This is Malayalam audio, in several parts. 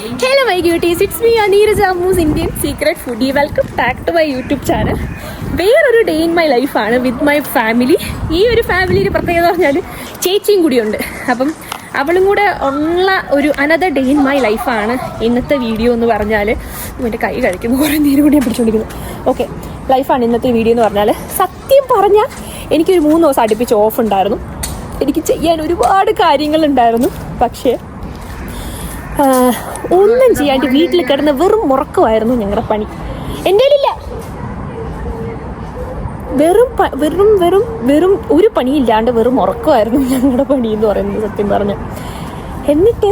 Hello my cuties it's me അനീരജ Ammu's Indian secret foodie welcome back to my YouTube channel വേറൊരു ഡേ ഇൻ മൈ ലൈഫാണ് വിത്ത് മൈ ഫാമിലി ഈ ഒരു ഫാമിലിയുടെ പ്രത്യേകത പറഞ്ഞാൽ ചേച്ചിയും കൂടിയുണ്ട്. അപ്പം അവളും കൂടെ ഉള്ള ഒരു അനദർ ഡേ ഇൻ മൈ ലൈഫാണ് ഇന്നത്തെ വീഡിയോ എന്ന് പറഞ്ഞാൽ എന്റെ കൈ കഴിക്കുന്നു. കുറേ നേരം കൂടി ഞാൻ പിടിച്ചുകൊണ്ടിരിക്കുന്നു ഓക്കെ ലൈഫാണ് ഇന്നത്തെ വീഡിയോ എന്ന് പറഞ്ഞാൽ സത്യം പറഞ്ഞാൽ എനിക്കൊരു മൂന്ന് ദിവസം അടുപ്പിച്ച് ഓഫ് ഉണ്ടായിരുന്നു. എനിക്ക് ചെയ്യാൻ ഒരുപാട് കാര്യങ്ങളുണ്ടായിരുന്നു പക്ഷേ ഒന്നും ചെയ്യാണ്ട് വീട്ടിൽ കിടന്ന് വെറും മുറക്കുമായിരുന്നു ഞങ്ങളുടെ പണി. എന്റെ ഇല്ല വെറും വെറും വെറും വെറും ഒരു പണിയില്ലാണ്ട് വെറും ഉറക്കമായിരുന്നു ഞങ്ങളുടെ പണി എന്ന് പറയുന്നത് സത്യം പറഞ്ഞു. എന്നിട്ട്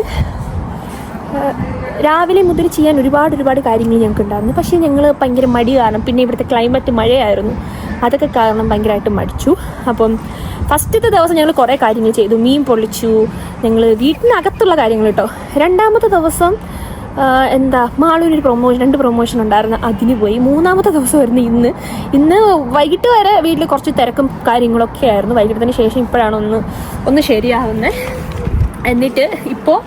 രാവിലെ മുതൽ ചെയ്യാൻ ഒരുപാട് ഒരുപാട് കാര്യങ്ങൾ ഞങ്ങൾക്ക് ഉണ്ടായിരുന്നു പക്ഷേ ഞങ്ങൾ ഭയങ്കര മടി കാരണം പിന്നെ ഇവിടുത്തെ ക്ലൈമറ്റ് മഴയായിരുന്നു. അതൊക്കെ കാരണം ഭയങ്കരമായിട്ട് മടിച്ചു. അപ്പം ഫസ്റ്റത്തെ ദിവസം ഞങ്ങൾ കുറേ കാര്യങ്ങൾ ചെയ്തു. മീൻ പൊള്ളിച്ചു. ഞങ്ങൾ വീട്ടിനകത്തുള്ള കാര്യങ്ങൾ കേട്ടോ. രണ്ടാമത്തെ ദിവസം എന്താ ഒരു പ്രൊമോഷൻ രണ്ട് പ്രൊമോഷൻ ഉണ്ടായിരുന്നു. അതിന് പോയി. മൂന്നാമത്തെ ദിവസമായിരുന്നു ഇന്ന്. ഇന്ന് വൈകിട്ട് വരെ വീട്ടിൽ കുറച്ച് തിരക്കും കാര്യങ്ങളൊക്കെ ആയിരുന്നു. വൈകിട്ടത്തിന് ശേഷം ഇപ്പോഴാണ് ഒന്ന് ഒന്ന് ശരിയാവുന്നത്. എന്നിട്ട് ഇപ്പോൾ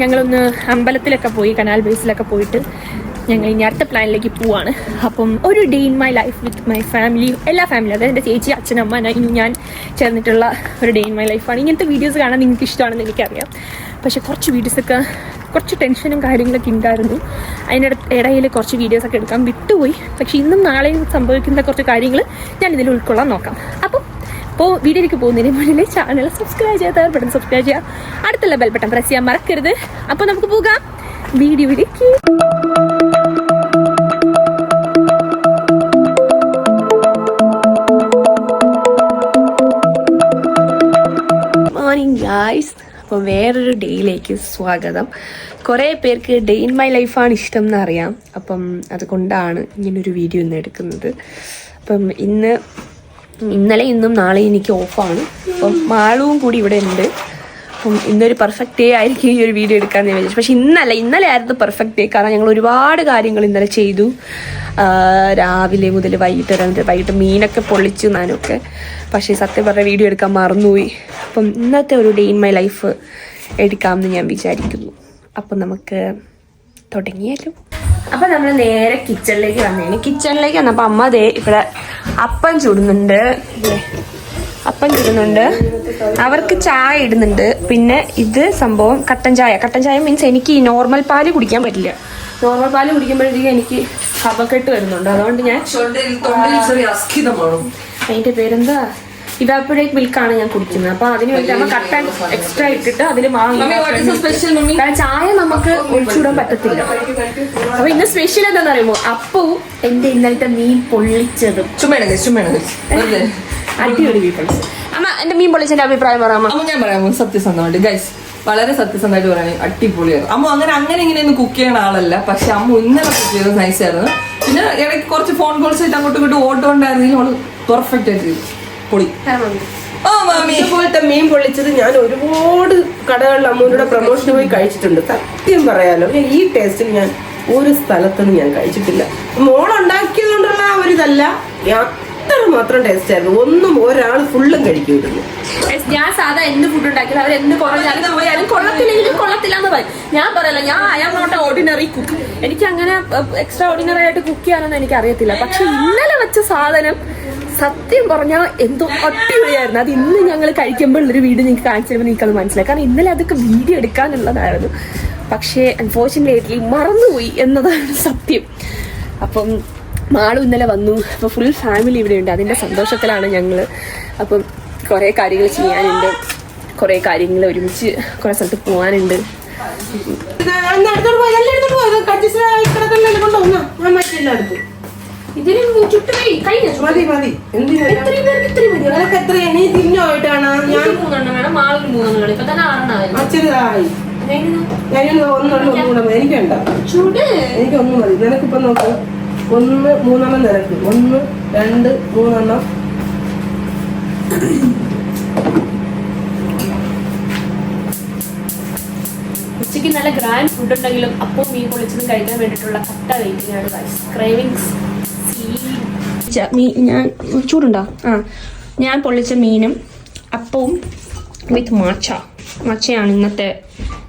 ഞങ്ങളൊന്ന് അമ്പലത്തിലൊക്കെ പോയി കനാൽ ബേസിലൊക്കെ പോയിട്ട് ഞങ്ങൾ ഇനി അടുത്ത പ്ലാനിലേക്ക് പോവാണ്. അപ്പം ഒരു day in my life with my family എല്ലാ ഫാമിലി അതായത് എന്റെ ചേച്ചി അച്ഛനമ്മ ഇനി ഞാൻ ചേർന്നിട്ടുള്ള ഒരു ഡേ ഇൻ മൈ ലൈഫാണ് ഇങ്ങനത്തെ വീഡിയോസ് കാണാൻ നിങ്ങൾക്ക് ഇഷ്ടമാണെന്ന് എനിക്കറിയാം. പക്ഷേ കുറച്ച് വീഡിയോസൊക്കെ കുറച്ച് ടെൻഷനും കാര്യങ്ങളൊക്കെ ഉണ്ടായിരുന്നു. അതിന്റെ ഇടയിൽ കുറച്ച് വീഡിയോസൊക്കെ എടുക്കാൻ വിട്ടുപോയി. പക്ഷേ ഇന്നും നാളെയും സംഭവിക്കുന്ന കുറച്ച് കാര്യങ്ങൾ ഞാൻ ഇതിൽ ഉൾക്കൊള്ളാൻ നോക്കാം. അപ്പം അപ്പോൾ വീഡിയോയിലേക്ക് പോകുന്നതിന് മുന്നിൽ ചാനൽ സബ്സ്ക്രൈബ് ചെയ്യാത്തവർ പെട്ടെന്ന് സബ്സ്ക്രൈബ് ചെയ്യുക അടുത്തുള്ള ബെൽ ബട്ടൺ പ്രസ് ചെയ്യാൻ മറക്കരുത്. അപ്പോൾ നമുക്ക് പോകാം. വീഡിയോയിലേക്ക്. മോർണിംഗ് ഗായ്സ് അപ്പോൾ വേറൊരു ഡേയിലേക്ക് സ്വാഗതം. കുറേ പേർക്ക് ഡേ ഇൻ മൈ ലൈഫാണ് ഇഷ്ടം എന്നറിയാം അപ്പം അതുകൊണ്ടാണ് ഇങ്ങനൊരു വീഡിയോ ഇന്ന് എടുക്കുന്നത്. അപ്പം ഇന്ന് ഇന്നലെ ഇന്നും നാളെ എനിക്ക് ഓഫാണ്. അപ്പം മാളവും കൂടി ഇവിടെ ഉണ്ട്. അപ്പം ഇന്നൊരു പെർഫെക്റ്റ് ഡേ ആയിരിക്കും ഈ ഒരു വീഡിയോ എടുക്കാമെന്ന് വിചാരിച്ചു. പക്ഷെ ഇന്നല്ല ഇന്നലെ ആയിരുന്നു പെർഫെക്റ്റ് ഡേ കാരണം ഞങ്ങൾ ഒരുപാട് കാര്യങ്ങൾ ഇന്നലെ ചെയ്തു. രാവിലെ മുതൽ വൈകിട്ട് വരെ വൈകിട്ട് മീനൊക്കെ പൊള്ളിച്ചു ഞാനൊക്കെ പക്ഷേ സത്യം പറഞ്ഞ വീഡിയോ എടുക്കാൻ മറന്നുപോയി. അപ്പം ഇന്നത്തെ ഒരു ഡേ ഇൻ മൈ ലൈഫ് എടുക്കാമെന്ന് ഞാൻ വിചാരിക്കുന്നു. അപ്പം നമുക്ക് തുടങ്ങിയാലോ? അപ്പം നമ്മൾ നേരെ കിച്ചണിലേക്ക് വന്നേന് കിച്ചണിലേക്ക് വന്നപ്പോൾ അമ്മ ദേ ഇവിടെ അപ്പം ചുടുന്നുണ്ട്? അപ്പം ചുടുന്നുണ്ട്. അവർക്ക് ചായ ഇടുന്നുണ്ട്. പിന്നെ ഇത് സംഭവം കട്ടൻ ചായ. കട്ടൻ ചായ മീൻസ് എനിക്ക് ഈ നോർമൽ പാൽ കുടിക്കാൻ പറ്റില്ല. നോർമൽ പാൽ കുടിക്കുമ്പോഴത്തേക്ക് എനിക്ക് കഫക്കെട്ട് വരുന്നുണ്ട്. അതുകൊണ്ട് ഞാൻ അതിന്റെ പേരെന്താ? ഇവാപ്പറേറ്റ് മിൽക്കാണ് ഞാൻ കുടിക്കുന്നത്. അപ്പൊ അതിന് വേണ്ടി നമ്മൾ കട്ടൻ എക്സ്ട്രാ ഇട്ടിട്ട് അതിൽ കാരണം ചായ നമുക്ക് ഒഴിച്ചുവിടാൻ പറ്റത്തില്ല. അപ്പൊ ഇന്ന് സ്പെഷ്യൽ എന്താണെന്ന് അറിയുമോ? അപ്പവും എന്റെ ഇന്നലത്തെ മീൻ പൊള്ളിച്ചതും. ചുമയാണ് വെറുതെ. അടിപൊളി മീൻ പൊള്ളിച്ചത്. അമ്മ എന്റെ മീൻ പൊള്ളിച്ചതിന്റെ അഭിപ്രായം പറയാമോ ഞാൻ പറയാമോ സത്യസന്ധമായിട്ട്. ഗൈസ് വളരെ സത്യസന്ധമായിട്ട് പറയുകയാണെങ്കിൽ അടിപൊളിയായിരുന്നു അമ്മ അങ്ങനെ അങ്ങനെ ഇങ്ങനെയൊന്നും കുക്ക് ചെയ്യണ ആളല്ല. പക്ഷെ അമ്മ ഇന്നലെ കുക്ക് ചെയ്തത് നൈസായിരുന്നു പിന്നെ ഇടയ്ക്ക് കുറച്ച് ഫോൺ കോൾസ് ആയിട്ട് അങ്ങോട്ടും ഇങ്ങോട്ടും ഓട്ടോ ഉണ്ടായിരുന്നെങ്കിൽ അവൾ പെർഫെക്റ്റ് ആയിട്ട് ചെയ്തു. പൊളി. ഓ മമ്മി ഇതുപോലത്തെ മീൻ പൊള്ളിച്ചത് ഞാൻ ഒരുപാട് കടകളിൽ അമ്മൂരുടെ പ്രൊമോഷന് പോയി കഴിച്ചിട്ടുണ്ട്. സത്യം പറയാലോ ഈ ടേസ്റ്റിൽ ഞാൻ ഒരു സ്ഥലത്തൊന്നും ഞാൻ കഴിച്ചിട്ടില്ല. മോളുണ്ടാക്കിയത് കൊണ്ടുള്ള ഒരു ഇതല്ല അത്ര മാത്രം ടേസ്റ്റ് ആയിരുന്നു. ഒന്നും ഒരാൾ ഫുള്ളും കഴിക്കുമായിരുന്നു ഞാൻ സാധാ എന്ത് ഫുഡ് ഉണ്ടാക്കിയാലും അവർ എന്ത് കുറഞ്ഞാലും പോയാലും കൊള്ളത്തില്ലെങ്കിലും കൊള്ളത്തില്ല എന്ന് പറയും. ഞാൻ പറയല്ല ഞാൻ I am not ordinary cook എനിക്ക് അങ്ങനെ എക്സ്ട്രാ ഓർഡിനറി ആയിട്ട് കുക്ക് ചെയ്യാനൊന്നും എനിക്ക് അറിയത്തില്ല പക്ഷെ ഇന്നലെ വെച്ച സാധനം സത്യം പറഞ്ഞാൽ എന്തോ അടിപൊളിയായിരുന്നു. അത് ഇന്ന് ഞങ്ങൾ കഴിക്കുമ്പോൾ ഒരു വീഡിയോ നിങ്ങൾക്ക് കാണിച്ചു തരുമ്പോൾ നിങ്ങൾക്ക് അത് മനസ്സിലായി. കാരണം ഇന്നലെ അതൊക്കെ വീഡിയോ എടുക്കാനുള്ളതായിരുന്നു. പക്ഷേ അൺഫോർച്ചുനേറ്റ്ലി മറന്നുപോയി എന്നതാണ് സത്യം. അപ്പം മാളും ഇന്നലെ വന്നു. അപ്പോൾ ഫുൾ ഫാമിലി ഇവിടെ ഉണ്ട്. അതിന്റെ സന്തോഷത്തിലാണ് ഞങ്ങൾ അപ്പം കുറേ കാര്യങ്ങൾ ചെയ്യാനുണ്ട്. കുറേ കാര്യങ്ങൾ ഒരുമിച്ച് കുറേ സ്ഥലത്ത് പോകാനുണ്ട് മറ്റെല്ലായിടത്തും ഇതിന് ചുട്ടുപോയി കഴിഞ്ഞ മതി മതി. എന്തിനാ ഇത്രയും പേർക്ക് ഇത്രയും മതി. നിനക്ക് എത്ര നീ തിന്നോയിട്ടാണ് ഞാൻ മൂന്നെണ്ണം വേണം. മാളിന് മൂന്നെണ്ണം വേണം. ഇപ്പൊ തന്നെ ആറെണ്ണമായിരുന്നു അച്ഛനായി ഞാനൊന്ന് ഒന്നുള്ളൂ ഒന്നുകൂടെ മതി. എനിക്ക് വേണ്ട ചൂട്. എനിക്ക് ഒന്ന് മതി. നിനക്കിപ്പം നോക്ക്. ഒന്ന് മൂന്നെണ്ണം നിനക്ക്. ഒന്ന് രണ്ട് മൂന്നെണ്ണം. ഉച്ചയ്ക്ക് നല്ല ഗ്രാൻഡ് ഫുഡ് ഉണ്ടെങ്കിലും അപ്പവും മീൻ പൊളിച്ചതും കഴിക്കാൻ വേണ്ടിയിട്ടുള്ള കട്ട വെയിറ്റിംഗ് ആണ് ക്രേവിങ്സ് ഞാൻ ചൂടുണ്ടോ? ആ. ഞാൻ പൊള്ളിച്ച മീനും അപ്പവും വിത്ത് മാച്ച. മാച്ചയാണ് ഇന്നത്തെ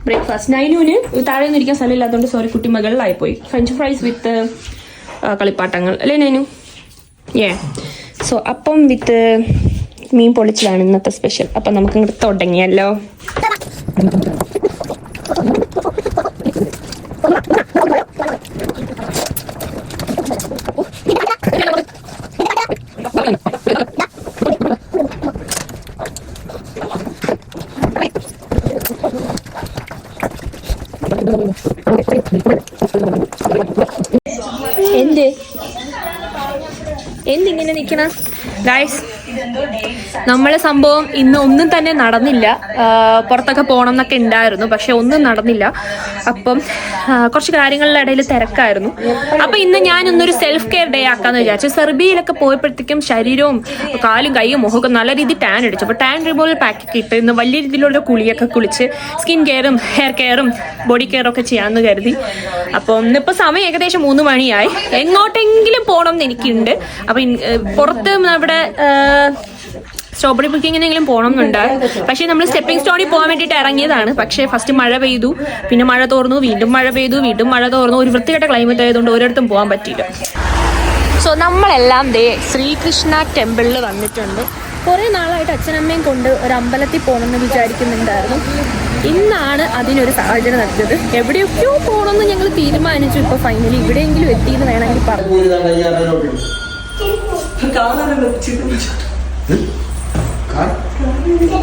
ബ്രേക്ക്ഫാസ്റ്റ് നൈനൂന് താഴെ നിന്നിരിക്കാൻ സ്ഥലമില്ലാത്തതുകൊണ്ട് സോറി കുട്ടി മകളിലായി പോയി ഫ്രഞ്ച് ഫ്രൈസ് വിത്ത് കളിപ്പാട്ടങ്ങൾ. അല്ലേ നൈനു? ഏ സോ അപ്പം വിത്ത് മീൻ പൊളിച്ചതാണ് ഇന്നത്തെ സ്പെഷ്യൽ അപ്പം നമുക്ക് ഇങ്ങോട്ട് തുടങ്ങിയല്ലോ. Guys, നമ്മളെ സംഭവം ഇന്ന് ഒന്നും തന്നെ നടന്നില്ല. പുറത്തൊക്കെ പോകണം എന്നൊക്കെ ഉണ്ടായിരുന്നു പക്ഷെ ഒന്നും നടന്നില്ല. അപ്പം കുറച്ച് കാര്യങ്ങളുടെ ഇടയിൽ തിരക്കായിരുന്നു. അപ്പൊ ഇന്ന് ഞാൻ ഇന്നൊരു സെൽഫ് കെയർ ഡേ ആക്കാന്ന് വിചാരിച്ചു. സെർബിയയിലൊക്കെ പോയപ്പോഴത്തേക്കും ശരീരവും കാലും കൈയും മുഖമൊക്കെ നല്ല രീതിയിൽ ടാൻ അടിച്ചു. അപ്പൊ ടാൻ റിമൂവൽ പാക്ക് ഇട്ട് ഇന്ന് വലിയ രീതിയിലുള്ള കുളിയൊക്കെ കുളിച്ച് സ്കിൻ കെയറും ഹെയർ കെയറും ബോഡി കെയറും ഒക്കെ ചെയ്യാമെന്ന് കരുതി. അപ്പം ഇന്നിപ്പോ സമയം ഏകദേശം മൂന്ന് മണിയായി. എങ്ങോട്ടെങ്കിലും പോകണം എന്ന് എനിക്കുണ്ട്. അപ്പൊ പുറത്ത് നമ്മുടെ സ്ട്രോബെറി ബുക്കിങ്ങിനെങ്കിലും പോകണം എന്നുണ്ട് പക്ഷേ നമ്മൾ സ്റ്റെപ്പിംഗ് സ്റ്റോണിൽ പോകാൻ വേണ്ടിയിട്ട് ഇറങ്ങിയതാണ്. പക്ഷേ ഫസ്റ്റ് മഴ പെയ്തു. പിന്നെ മഴ തോർന്നു. വീണ്ടും മഴ പെയ്തു. വീണ്ടും മഴ തോർന്നു. ഒരു വൃത്തികെട്ട ക്ലൈമറ്റ് ആയതുകൊണ്ട് ഒരിടത്തും പോകാൻ പറ്റിയില്ല. സോ നമ്മളെല്ലാം ദേ ശ്രീകൃഷ്ണ ടെമ്പിളിൽ വന്നിട്ടുണ്ട്. കുറേ നാളായിട്ട് അച്ഛനമ്മയും കൊണ്ട് ഒരു അമ്പലത്തിൽ പോകണമെന്ന് വിചാരിക്കുന്നുണ്ടായിരുന്നു. ഇന്നാണ് അതിനൊരു സാഹചര്യം നടത്തിയത്. എവിടെയൊക്കെയോ പോകണമെന്ന് ഞങ്ങൾ തീരുമാനിച്ചു. ഇപ്പോൾ ഫൈനലി ഇവിടെയെങ്കിലും എത്തി എന്ന് വേണമെങ്കിൽ പറഞ്ഞു. അടുത്ത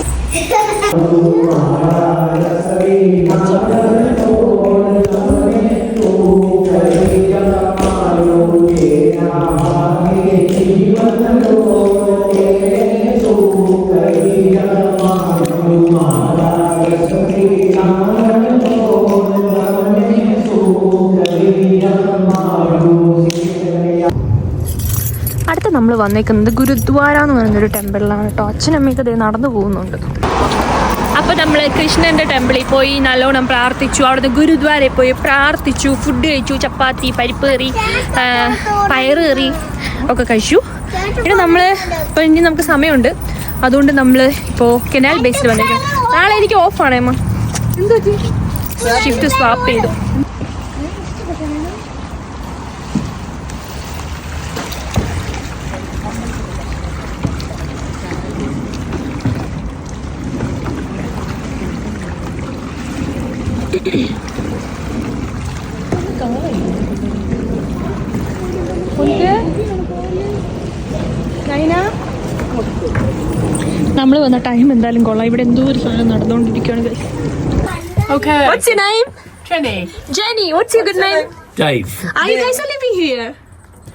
വന്നേക്കുന്നത് ഗുരുദ്വാര എന്ന് പറയുന്നൊരു ടെമ്പിളിലാണ് കേട്ടോ. അച്ഛനമ്മയൊക്കെ ദേ നടന്നു പോകുന്നുണ്ട്. അപ്പോൾ നമ്മൾ കൃഷ്ണന്റെ ടെമ്പിളിൽ പോയി നല്ലോണം പ്രാർത്ഥിച്ചു. അവിടുന്ന് ഗുരുദ്വാരയിൽ പോയി പ്രാർത്ഥിച്ചു. ഫുഡ് കഴിച്ചു ചപ്പാത്തി പരിപ്പ് കറി ആ, പയറ് കറി ഒക്കെ കഴിച്ചു. പിന്നെ നമ്മൾ ഇപ്പോൾ ഇനി നമുക്ക് സമയമുണ്ട്. അതുകൊണ്ട് നമ്മൾ ഇപ്പോൾ കെനാൽ ബേസിൽ വന്നേക്കും നാളെ എനിക്ക് ഓഫാണ് അമ്മ. ഷിഫ്റ്റ് സ്വാപ്പ് ചെയ്തു. നമ്മൾ വന്ന ടൈം എന്തായാലും കൊള്ളാം ഇവിടെ എന്തോ ഒരു സാധനം നടന്നുകൊണ്ടിരിക്കുകയാണ് guys. Okay. What's your name? Jenny. Jenny. What's your good name? Dave. Are you guys are living here?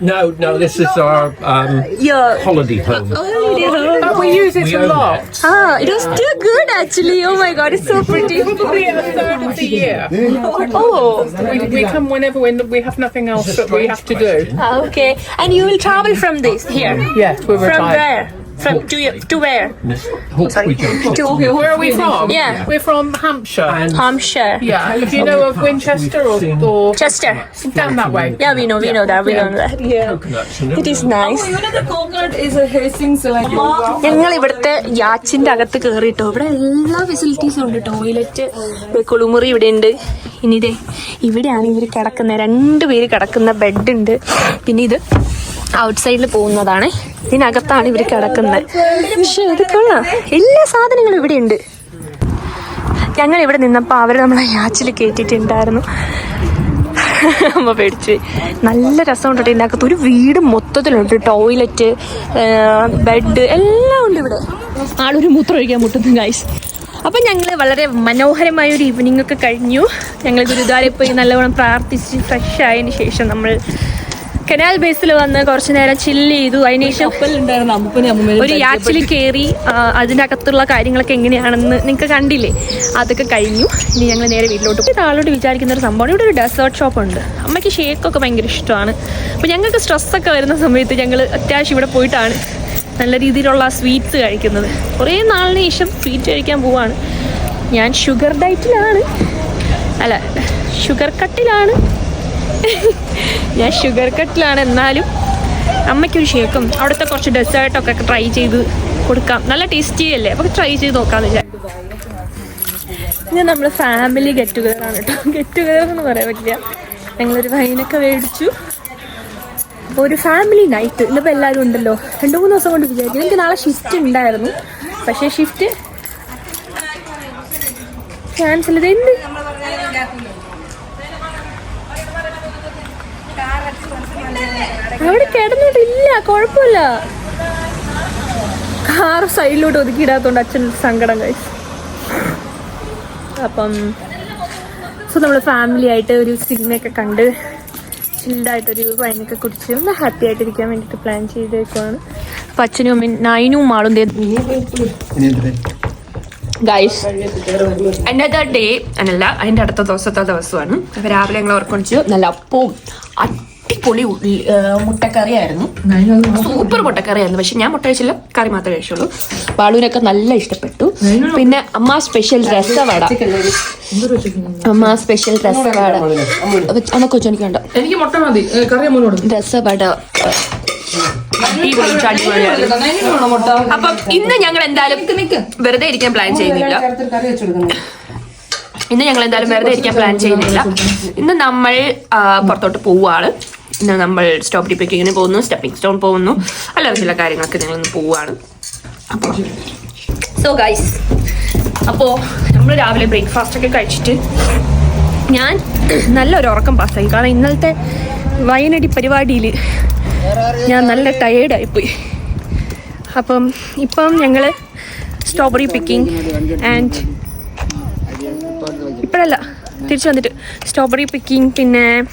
No, no, this is our um, Yeah. holiday home. Oh, we use it We a own lot. Ah, it was too good actually. Oh my god, it's so pretty. Probably a third of the year. Oh, We, we come whenever we, we have nothing else that we have to do. ah, okay. And you will travel from this here. Yes, we're From retired. where? From do you to where? Sorry. To Where are we from? Yeah. We're from Hampshire. Hampshire. yeah. Do you know of Winchester or, or Chester. down that way? Yeah, we know, we know that, we know that. Yeah. It is nice. You know the coconut is a hastings like ഞങ്ങൾ ഇവിടുത്തെ യാച്ചിന്റെ അകത്ത് കയറിട്ടോ ഇവിടെ എല്ലാ ഫെസിലിറ്റീസും ഉണ്ട് ടോയ്ലറ്റ് കുളിമുറി ഇവിടെ ഉണ്ട് ഇനി ഇതേ ഇവിടെയാണ് ഇവർ കിടക്കുന്ന രണ്ട് പേര് കിടക്കുന്ന ബെഡ് ഉണ്ട് പിന്നെ ഇത് ഔട്ട് സൈഡിൽ പോകുന്നതാണ്. ഇതിനകത്താണ് ഇവർ കിടക്കുന്നത്. പക്ഷെ ഇത് കൊള്ളാം. എല്ലാ സാധനങ്ങളും ഇവിടെ ഉണ്ട് ഞങ്ങൾ ഇവിടെ നിന്നപ്പോൾ അവർ നമ്മളെ യാച്ചിൽ കയറ്റിയിട്ടുണ്ടായിരുന്നു അമ്മ പേടിച്ച്. നല്ല രസമുണ്ട് കേട്ടോ ഇതിനകത്ത്. ഒരു വീട് മൊത്തത്തിലുണ്ട്. ടോയ്ലറ്റ് ബെഡ് എല്ലാം ഉണ്ട് ഇവിടെ. ആളൊരു മൂത്രം ഒഴിക്കാൻ മുട്ടുന്നു ഗൈസ് അപ്പം ഞങ്ങൾ വളരെ മനോഹരമായ ഒരു ഈവനിങ് ഒക്കെ കഴിഞ്ഞു. ഞങ്ങൾ ഗുരുദ്വാരയിൽ പോയി നല്ലവണ്ണം പ്രാർത്ഥിച്ച് ഫ്രഷ് ആയതിന് ശേഷം നമ്മൾ കനാൽ ബേസിൽ വന്ന് കുറച്ചു നേരം ചില്ല് ചെയ്തു. അതിനുശേഷം ഒരു യാച്ചിൽ കയറി അതിനകത്തുള്ള കാര്യങ്ങളൊക്കെ എങ്ങനെയാണെന്ന് നിങ്ങൾക്ക് കണ്ടില്ലേ? അതൊക്കെ കഴിഞ്ഞു. ഇനി ഞങ്ങൾ നേരെ വീട്ടിലോട്ട് പോയി. ആളോട് വിചാരിക്കുന്ന ഒരു സംഭവമാണ്. ഇവിടെ ഒരു ഡെസേർട്ട് ഷോപ്പ് ഉണ്ട്. അമ്മയ്ക്ക് ഷേക്കൊക്കെ ഭയങ്കര ഇഷ്ടമാണ്. അപ്പോൾ ഞങ്ങൾക്ക് സ്ട്രെസ്സൊക്കെ വരുന്ന സമയത്ത് ഞങ്ങൾ അത്യാവശ്യം ഇവിടെ പോയിട്ടാണ് നല്ല രീതിയിലുള്ള സ്വീറ്റ്സ് കഴിക്കുന്നത്. കുറേ നാളിന് ശേഷം സ്വീറ്റ് കഴിക്കാൻ പോവാണ്. ഞാൻ ഷുഗർ ഡയറ്റിലാണ് അല്ല ഷുഗർ കട്ടിലാണ് ഞാൻ ഷുഗർ കട്ടിലാണ് എന്നാലും അമ്മയ്ക്കൊരു ഷേക്കും. അവിടുത്തെ കുറച്ച് ഡെസേർട്ടൊക്കെ ട്രൈ ചെയ്ത് കൊടുക്കാം. നല്ല ടേസ്റ്റി അല്ലേ? അപ്പോൾ ട്രൈ ചെയ്ത് നോക്കാന്ന് വിചാരിച്ചു ഇനി നമ്മൾ ഫാമിലി ഗെറ്റ് ടുഗദർ ആണ് കേട്ടോ ഗെറ്റ് ടുഗദർ എന്ന് പറയാൻ പറ്റില്ല. ഞങ്ങളൊരു വൈനൊക്കെ മേടിച്ചു. അപ്പോൾ ഒരു ഫാമിലി നൈറ്റ് ഇന്നിപ്പോൾ എല്ലാവരും ഉണ്ടല്ലോ. രണ്ട് മൂന്ന് ദിവസം കൊണ്ട് വിചാരിക്കും. എനിക്ക് നാളെ ഷിഫ്റ്റ് ഉണ്ടായിരുന്നു. പക്ഷേ ഷിഫ്റ്റ് ക്യാൻസൽ ചെയ്ത്. എന്ത്? അവിടെ കിടന്നിട്ടില്ല കുഴപ്പമില്ല. കാർ സൈഡിലോട്ട് ഒതുക്കിയിടാത്തോണ്ട് അച്ഛൻ സങ്കടം കഴിച്ചു അപ്പം സോ നമ്മൾ ഫാമിലി ആയിട്ട് ഒരു സിനിമയൊക്കെ കണ്ട് ചിൽഡായിട്ടൊരു വൈനൊക്കെ കുടിച്ച് ഒന്ന് ഹാപ്പി ആയിട്ടിരിക്കാൻ വേണ്ടിയിട്ട് പ്ലാൻ ചെയ്ത് വെക്കുവാണ് അപ്പം അച്ഛനും അമ്മയും നൈനും ആളും ഗൈസ് അന്നത്തെ ഡേ അല്ല അതിന്റെ അടുത്ത ദിവസത്തെ ദിവസമാണ്. രാവിലെ ഞങ്ങൾ ഓർക്കൊണ്ടിച്ച് നല്ല അപ്പവും അടിപൊളി മുട്ടക്കറിയായിരുന്നു. സൂപ്പർ മുട്ടക്കറിയായിരുന്നു. പക്ഷെ ഞാൻ മുട്ട കഴിച്ചില്ല കറി മാത്രമേ കഴിച്ചുള്ളൂ. ബാളൂരൊക്കെ നല്ല ഇഷ്ടപ്പെട്ടു. പിന്നെ അമ്മ സ്പെഷ്യൽ രസവട അമ്മ സ്പെഷ്യൽ രസവട അമ്മ കൊച്ചനിക്ക് വേണ്ട. എനിക്ക് മുട്ട മതി. രസവട അപ്പം ഇന്ന് ഞങ്ങൾ എന്തായാലും വെറുതെ ഇരിക്കാൻ പ്ലാൻ ചെയ്യുന്നില്ല. ഇന്ന് ഞങ്ങൾ എന്തായാലും വെറുതെ ഇരിക്കാൻ പ്ലാൻ ചെയ്യുന്നില്ല. ഇന്ന് നമ്മൾ പുറത്തോട്ട് പോവുകയാണ് നമ്മൾ സ്റ്റോപ്പ് പിക്കിങ്ങിന് പോകുന്നു സ്റ്റെപ്പിംഗ് സ്റ്റോൺ പോകുന്നു. അല്ലാതെ ചില കാര്യങ്ങളൊക്കെ ഞങ്ങൾ ഇന്ന് പോവുകയാണ് അപ്പോൾ സോ ഗൈസ് അപ്പോൾ നമ്മൾ രാവിലെ ബ്രേക്ക്ഫാസ്റ്റ് ഒക്കെ കഴിച്ചിട്ട് ഞാൻ നല്ലൊരു ഉറക്കം പാസ്സായി കാരണം ഇന്നലത്തെ വയനടി പരിപാടിയിൽ ഞാൻ നല്ല ടയേർഡായിപ്പോയി അപ്പം ഇപ്പം ഞങ്ങൾ സ്ട്രോബെറി പിക്കിംഗ് ആൻഡ് ഇപ്പോഴല്ല തിരിച്ചു വന്നിട്ട് സ്ട്രോബെറി പിക്കിംഗ് പിന്നെ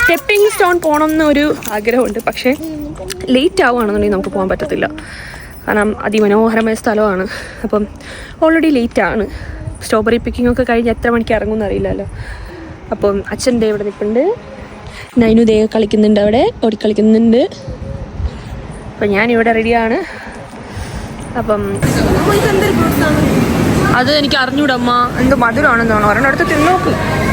സ്റ്റെപ്പിംഗ് സ്റ്റോൺ പോകണം എന്നൊരു ആഗ്രഹമുണ്ട്. പക്ഷേ ലേറ്റ് ആവുകയാണെന്നുണ്ടെങ്കിൽ നമുക്ക് പോകാൻ പറ്റത്തില്ല. കാരണം അതിമനോഹരമായ സ്ഥലമാണ്. അപ്പം ഓൾറെഡി ലേറ്റ് ആണ്. സ്ട്രോബെറി പിക്കിംഗ് ഒക്കെ കഴിഞ്ഞ് എത്ര മണിക്ക് ഇറങ്ങും എന്നറിയില്ലല്ലോ അപ്പം അച്ഛൻ ദേ ഇവിടെ നിൽപ്പുണ്ട്. നൈനു ദേ കളിക്കുന്നുണ്ട് അവിടെ ഓടിക്കളിക്കുന്നുണ്ട് അപ്പം ഞാനിവിടെ റെഡിയാണ് അപ്പം അത് എനിക്ക് അറിഞ്ഞൂടമ്മ. എന്ത് മധുരമാണെന്ന് തോന്നുന്നു. ഒരെണ്ണം എടുത്ത് തിന്നോക്ക്.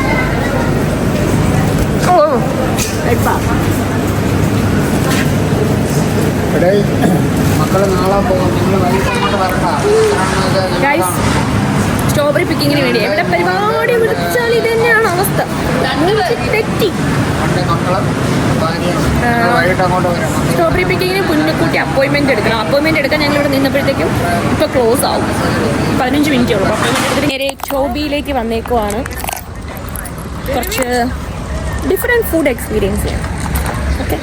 സ്ട്രോബെറി പിക്കിങ്ങിന് വേണ്ടി എവിടെ പരിപാടി വിളിച്ചാൽ ഇത് തന്നെയാണ് അവസ്ഥ സ്ട്രോബെറി പിക്കിങ്ങിന് മുൻകൂട്ടി അപ്പോയിൻമെന്റ് എടുക്കണം. അപ്പോയിൻമെന്റ് എടുക്കാൻ ഞങ്ങൾ ഇവിടെ നിന്നപ്പോഴത്തേക്കും ഇപ്പൊ ക്ലോസ് ആവും. പതിനഞ്ച് മിനിറ്റ് ഉള്ളൂ. നേരെ ചോബിയിലേക്ക് വന്നേക്കുവാണ്. കുറച്ച് ഡിഫറെന്റ് ഫുഡ് എക്സ്പീരിയൻസ് ചെയ്യാം ഓക്കെ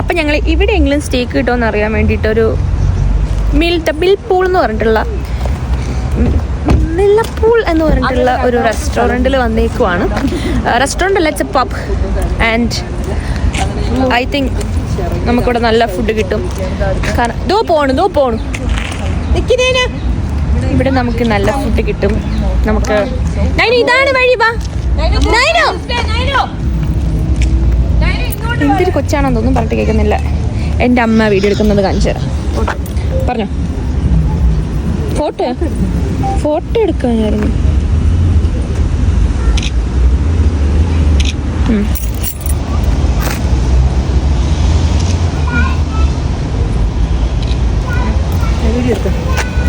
അപ്പം ഞങ്ങൾ ഇവിടെയെങ്കിലും സ്റ്റേക്ക് കിട്ടുമെന്ന് അറിയാൻ വേണ്ടിയിട്ടൊരു മിൽ ബിൽ പൂൾ എന്ന് പറഞ്ഞിട്ടുള്ള മില്ലപ്പൂൾ എന്ന് പറഞ്ഞിട്ടുള്ള ഒരു റെസ്റ്റോറന്റിൽ വന്നേക്കുവാണ്. റെസ്റ്റോറന്റ് അല്ല it's a pub and I think നമുക്കിവിടെ നല്ല ഫുഡ് കിട്ടും. കാരണം ദോ പോണു ദോ പോണു. നിൽക്കുന്നേന് ഇവിടെ നമുക്ക് നല്ല ഫുഡ് കിട്ടും. നമുക്ക് ഇതാണ് വഴി വാ. എന്തൊരു കൊച്ചാണെന്ന് ഒന്നും പറഞ്ഞിട്ട് കേൾക്കുന്നില്ല എന്റെ അമ്മ വീഡിയോ എടുക്കുന്നത് കാണിച്ചു തരാം പറഞ്ഞോ ഫോട്ടോ ഫോട്ടോ എടുക്കാനായിരുന്നു ഇത്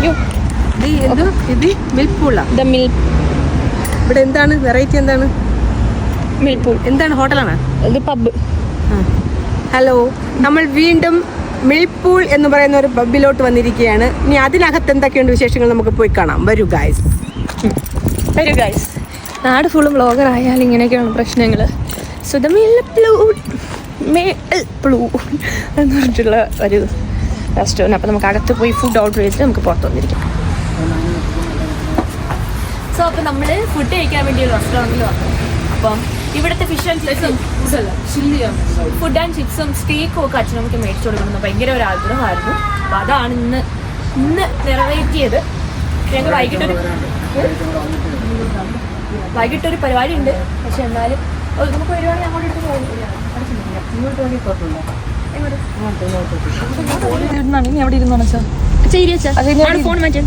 യ്യോ, ദ milk ഇവിടെ എന്താണ്? വെറൈറ്റി എന്താണ്? മിൽപൂൾ. എന്താണ് ഹോട്ടലാണ്? ഇത് പബ് ഹലോ നമ്മൾ വീണ്ടും മിൽപൂൾ എന്ന് പറയുന്ന ഒരു പബ്ബിലോട്ട് വന്നിരിക്കുകയാണ്. ഇനി അതിനകത്ത് എന്തൊക്കെയുണ്ട് വിശേഷങ്ങൾ നമുക്ക് പോയി കാണാം. വരൂ ഗായ്സ് വരൂ ഗായ്സ് നാട് ഫുള്ള് വ്ളോഗർ ആയാൽ ഇങ്ങനെയൊക്കെയാണ് പ്രശ്നങ്ങൾ. എന്ന് പറഞ്ഞിട്ടുള്ള ഒരു റെസ്റ്റോറന്റ് അപ്പോൾ നമുക്ക് അകത്ത് പോയി ഫുഡ് ഓർഡർ ചെയ്തിട്ട് നമുക്ക് പുറത്ത് വന്നിരിക്കാം. സോ അപ്പൊ നമ്മൾ ഫുഡ് കഴിക്കാൻ വേണ്ടി ഒരു റെസ്റ്റോറന്റിൽ വന്നു. അപ്പം ഇവിടുത്തെ ഫിഷ് ആൻഡ് ചിപ്സും ഫുഡ് ആൻഡ് ചിപ്സും സ്റ്റേക്കും ഒക്കെ അച്ഛനും നമുക്ക് മേടിച്ചു കൊടുക്കണം. ഭയങ്കര ഒരു ആഗ്രഹമായിരുന്നു. അപ്പം അതാണ് ഇന്ന് ഇന്ന് നിറവേറ്റിയത്. ഞങ്ങൾ വൈകിട്ടൊരു വൈകിട്ടൊരു പരിപാടി ഉണ്ട് പക്ഷെ എന്നാലും നമുക്ക് പരിപാടി അങ്ങോട്ട് എടുത്ത് പോകുന്നില്ല നീ അവിടെ ഇരുന്നോ ഫോൺ മാറ്റാൻ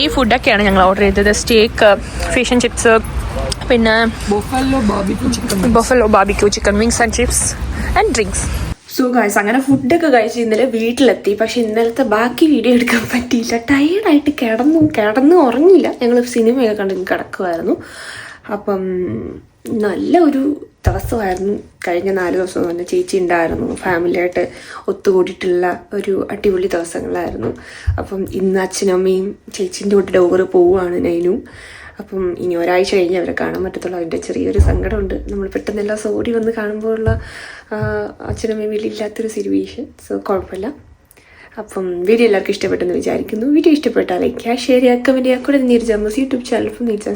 ഈ ഫുഡൊക്കെയാണ് ഞങ്ങൾ ഓർഡർ ചെയ്തത്. സ്റ്റേക്ക് ഫിഷ് ആൻഡ് ചിപ്സ് പിന്നെ buffalo barbecue chicken wings and chips and drinks so guys അങ്ങനെ ഫുഡൊക്കെ കഴിച്ച് ഇന്നലെ വീട്ടിലെത്തി. പക്ഷെ ഇന്നലത്തെ ബാക്കി വീഡിയോ എടുക്കാൻ പറ്റിയില്ല. ടയേർഡായിട്ട് കിടന്നു കിടന്നു ഉറങ്ങില്ല ഞങ്ങൾ സിനിമയൊക്കെ കണ്ടിട്ട് കിടക്കുമായിരുന്നു അപ്പം നല്ല ഒരു ദിവസമായിരുന്നു കഴിഞ്ഞ നാല് ദിവസം തന്നെ ചേച്ചി ഉണ്ടായിരുന്നു. ഫാമിലിയായിട്ട് ഒത്തുകൂടിയിട്ടുള്ള ഒരു അടിപൊളി ദിവസങ്ങളായിരുന്നു. അപ്പം ഇന്ന് അച്ഛനും അമ്മയും ചേച്ചീന്റെ കൂടെ ഡോറ് പോവുകയാണ് നൈനു. അപ്പം ഇനി ഒരാഴ്ച കഴിഞ്ഞ് അവരെ കാണാൻ പറ്റത്തുള്ളൂ. അതിന്റെ ചെറിയൊരു സങ്കടമുണ്ട്. നമ്മൾ പെട്ടെന്ന് എല്ലാ ഓടി വന്ന് കാണുമ്പോഴുള്ള അച്ഛനമ്മയും വീട്ടിലില്ലാത്തൊരു സിറ്റുവേഷൻ സോ കുഴപ്പമില്ല. അപ്പം വീഡിയോ എല്ലാവർക്കും ഇഷ്ടപ്പെട്ടെന്ന് വിചാരിക്കുന്നു. വീഡിയോ ഇഷ്ടപ്പെട്ടാൽ ലൈക്ക് ഷെയർ ചെയ്യുക കമന്റ് ചെയ്യുക. കൂടെ നീർജ അമ്മൂസ് യൂട്യൂബ് ചാനലിൽ Neerja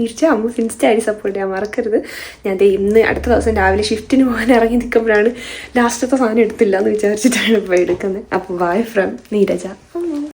Neerja Ammus insta I support ചെയ്യാൻ മറക്കരുത്. ഞാൻ ഇന്ന് അടുത്ത ദിവസം രാവിലെ ഷിഫ്റ്റിന് പോകാൻ ഇറങ്ങി നിൽക്കുമ്പോഴാണ് ലാസ്റ്റത്തെ സാധനം എടുത്തില്ല എന്ന് വിചാരിച്ചിട്ടാണ് ഇപ്പോൾ എടുക്കുന്നത്. അപ്പം ബൈ ഫ്രം നീരജ.